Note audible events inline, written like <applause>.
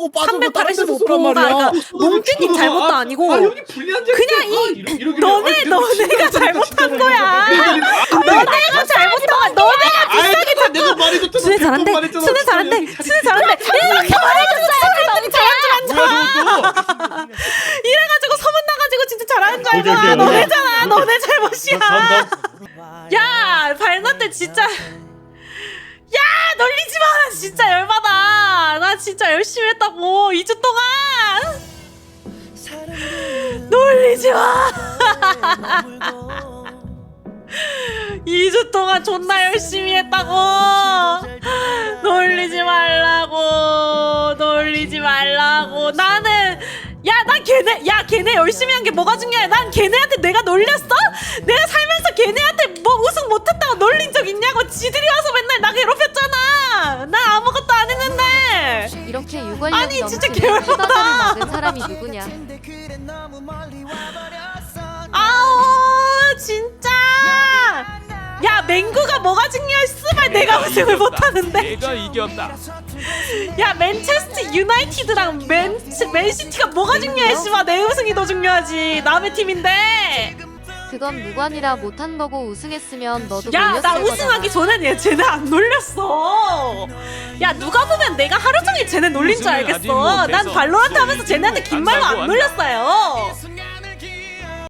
하고 빠지고 다른 데서 385%가 쏘란 말이야. 그러니까 몽규님 잘못도 아니고 아 불리한 점 그냥 이 너네 너네가 잘못한 거야. 너네가 잘못한 거야. 너네가 비싸게 아, 말해줬잖아. 순애 잘한대. 순애 잘한대. 순애 잘한대. 이렇게 말해줬어. 너무 잘한 줄 알아. 이래가지고 소문 나가지고 진짜 잘하는 줄. 오케이, 너네잖아. 너네 잘못이야. 야 발견때 진짜. 야놀 진짜 열심히 했다고 2주 동안. 놀리지 마. <laughs> 2주 동안 존나 열심히 했다고. 놀리지 말라고. 놀리지 말라고. 나는 야, 난 걔네, 야, 걔네 열심히 한 게 뭐가 중요해? 난 걔네한테 내가 놀렸어? 내가 살면서 걔네한테 뭐 우승 못했다고 놀린 적 있냐고? 지들이 와서 이렇게 유관력 아니, 진짜 넘치는. 후다다를 막은 사람이 누구냐? 아우, 진짜. 야, 맹구가 뭐가 중요해? 스발 내가 우승을 못하는데. 내가 이겼다. 야 맨체스터 유나이티드랑 맨 맨시티가 뭐가 씨발 내 우승이 더 중요하지 남의 팀인데 그건 무관이라 못한 거고 우승했으면 너도 야 놀렸을 나 거잖아. 우승하기 전엔 얘 쟤네 안 놀렸어 야 누가 보면 내가 하루 종일 쟤네 놀린 줄 알겠어. 난 발로란트 하면서 쟤네한테 긴 말로 안 놀렸어요